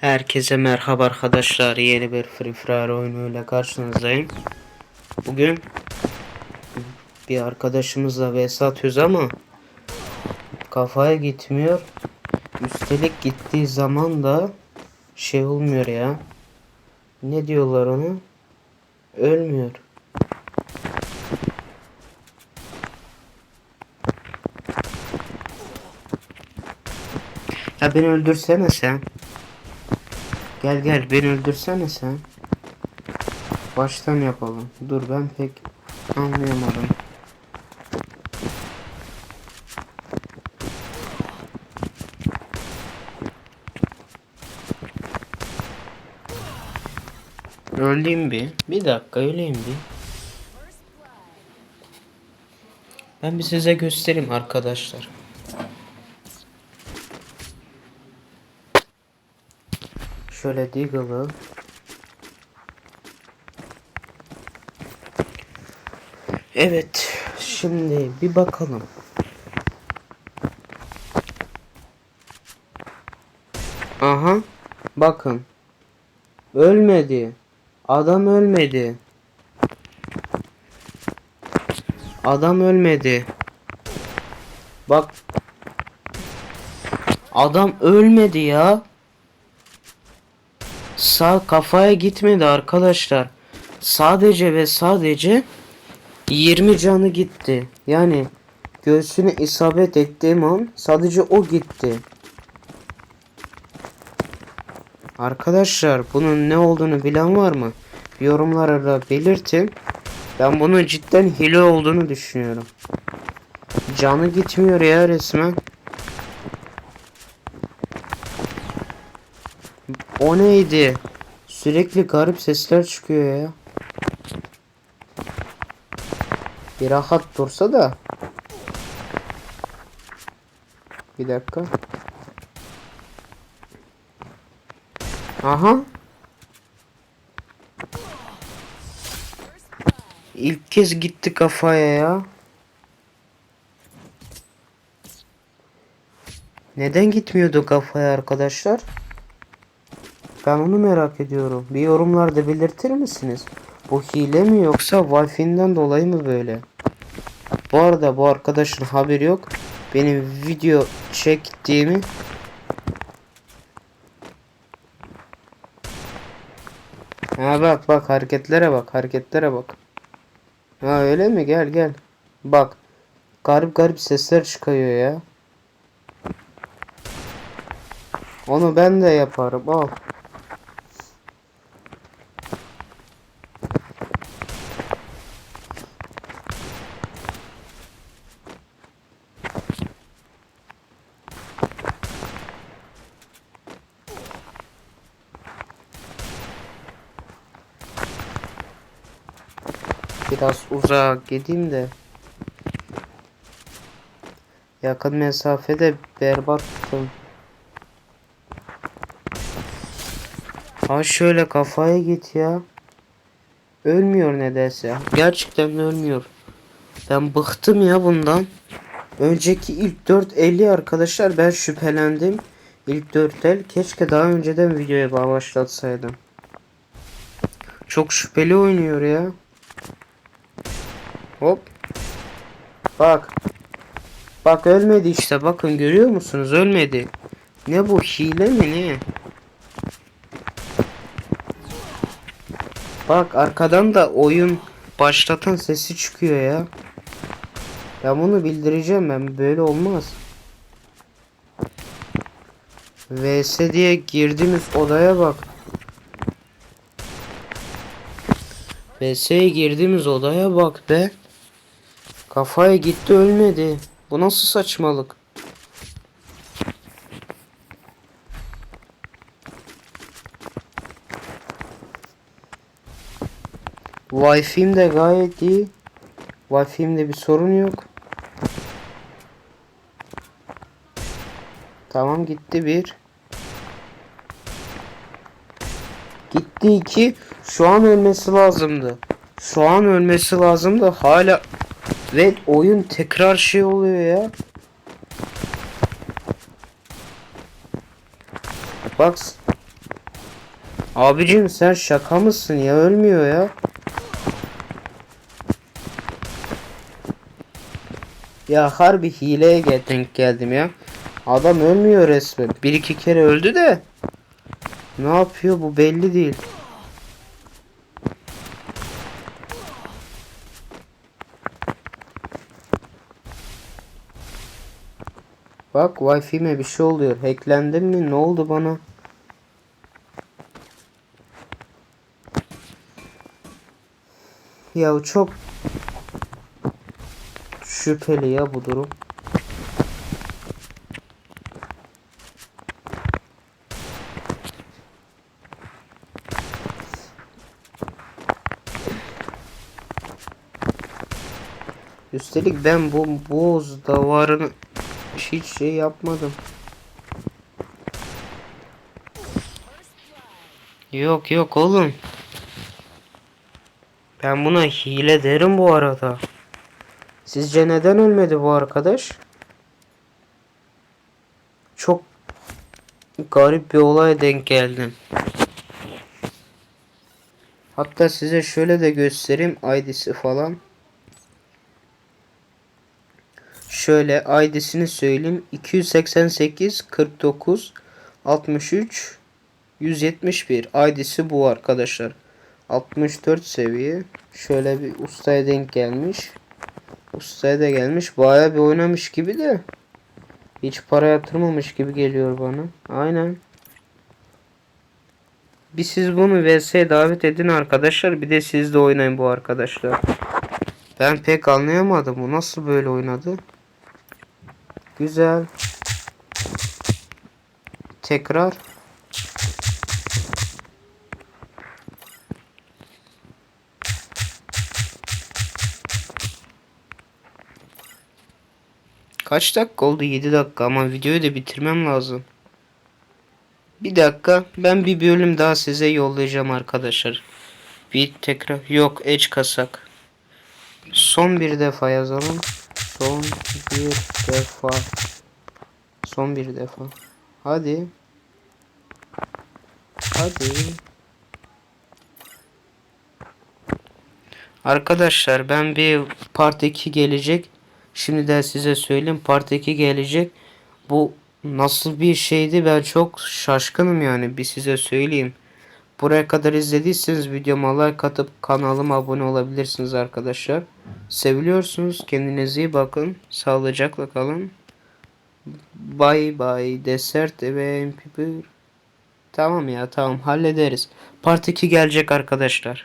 Herkese merhaba arkadaşlar. Yeni bir Free Fire oyunuyla karşınızdayım. Bugün bir arkadaşımızla vs atıyoruz ama kafaya gitmiyor. Üstelik gittiği zaman da şey olmuyor ya. Ne diyorlar ona? Ölmüyor. Ya beni öldürsene sen. Gel gel beni öldürsene sen. Baştan yapalım. Dur ben pek anlayamadım. Öleyim bir. Bir dakika öleyim bir. Ben bir size göstereyim arkadaşlar. Şöyle Deagle'ı. Evet şimdi bir bakalım. Aha bakın. Ölmedi. Adam ölmedi. Adam ölmedi. Bak. Adam ölmedi ya Sağ kafaya gitmedi arkadaşlar. Sadece ve sadece 20 canı gitti. Yani göğsüne isabet ettiğim an sadece o gitti. Arkadaşlar bunun ne olduğunu bilen var mı? Yorumlara belirtin. Ben bunun cidden hile olduğunu düşünüyorum. Canı gitmiyor ya resmen. O neydi? Sürekli garip sesler çıkıyor ya. Bir rahat dursa da. Bir dakika. Aha. İlk kez gitti kafaya ya. Neden gitmiyordu kafaya arkadaşlar? Ben onu merak ediyorum. Bir yorumlarda belirtir misiniz? Bu hile mi yoksa Wi-Fi'den dolayı mı böyle? Bu arada bu arkadaşın haberi yok. Benim video çektiğimi Ha bak bak hareketlere bak hareketlere bak. Ha öyle mi? Gel gel. Bak. Garip garip sesler çıkıyor ya. Onu ben de yaparım. Al. Biraz uzağa gideyim de. Yakın mesafede berbattım. Ha şöyle kafaya git ya. Ölmüyor nedense. Gerçekten ölmüyor. Ben bıktım ya bundan. Önceki ilk 4 50 arkadaşlar ben şüphelendim. İlk 4 el keşke daha önceden videoya başlatsaydım. Çok şüpheli oynuyor ya. Hop. Bak. Bak ölmedi işte bakın görüyor musunuz ölmedi. Ne bu hile mi ne? Bak arkadan da oyun başlatan sesi çıkıyor ya. Ya bunu bildireceğim ben böyle olmaz. VS diye girdiğimiz odaya bak. VS'ye girdiğimiz odaya bak be. Kafaya gitti ölmedi. Bu nasıl saçmalık? Wi-Fi'm de gayet iyi. Wi-Fi'mde bir sorun yok. Tamam gitti bir. Gitti iki. Şu an ölmesi lazımdı. Şu an ölmesi lazımdı. Hala ve oyun tekrar şey oluyor ya. Bak Abicim sen şaka mısın ya ölmüyor ya. Ya harbi hileye denk geldim ya. Adam ölmüyor resmen. Bir iki kere öldü de. Ne yapıyor bu belli değil. Bak Wi-Fi'me bir şey oluyor. Hacklendim mi? Ne oldu bana? Ya çok şüpheli ya bu durum. Üstelik ben bu boz davarını hiç şey yapmadım. Yok yok oğlum. Ben buna hile derim bu arada. Sizce neden ölmedi bu arkadaş? Çok garip bir olaya denk geldim. Hatta size şöyle de göstereyim ID'si falan. Şöyle ID'sini söyleyeyim. 288 49 63 171 ID'si bu arkadaşlar. 64 seviye. Şöyle bir ustaya denk gelmiş. Ustaya da gelmiş. Baya bir oynamış gibi de. Hiç para yatırmamış gibi geliyor bana. Aynen. Bir siz bunu VS'ye davet edin arkadaşlar. Bir de siz de oynayın bu arkadaşlar. Ben pek anlayamadım. Bu nasıl böyle oynadı? Güzel. Tekrar. Kaç dakika oldu? 7 dakika ama videoyu da bitirmem lazım. Bir dakika. Ben bir bölüm daha size yollayacağım arkadaşlar. Bir tekrar. Yok edge kasak. Son bir defa yazalım. Son bir defa. Son bir defa. Hadi. Hadi. Arkadaşlar ben bir part 2 gelecek. Şimdiden size söyleyeyim part 2 gelecek. Bu nasıl bir şeydi ben çok şaşkınım yani bir size söyleyeyim. Buraya kadar izlediyseniz videoma like atıp kanalıma abone olabilirsiniz arkadaşlar. Seviliyorsunuz. Kendinize iyi bakın. Sağlıcakla kalın. Bye bye. Desert ve MP1. Tamam ya tamam hallederiz. Part 2 gelecek arkadaşlar.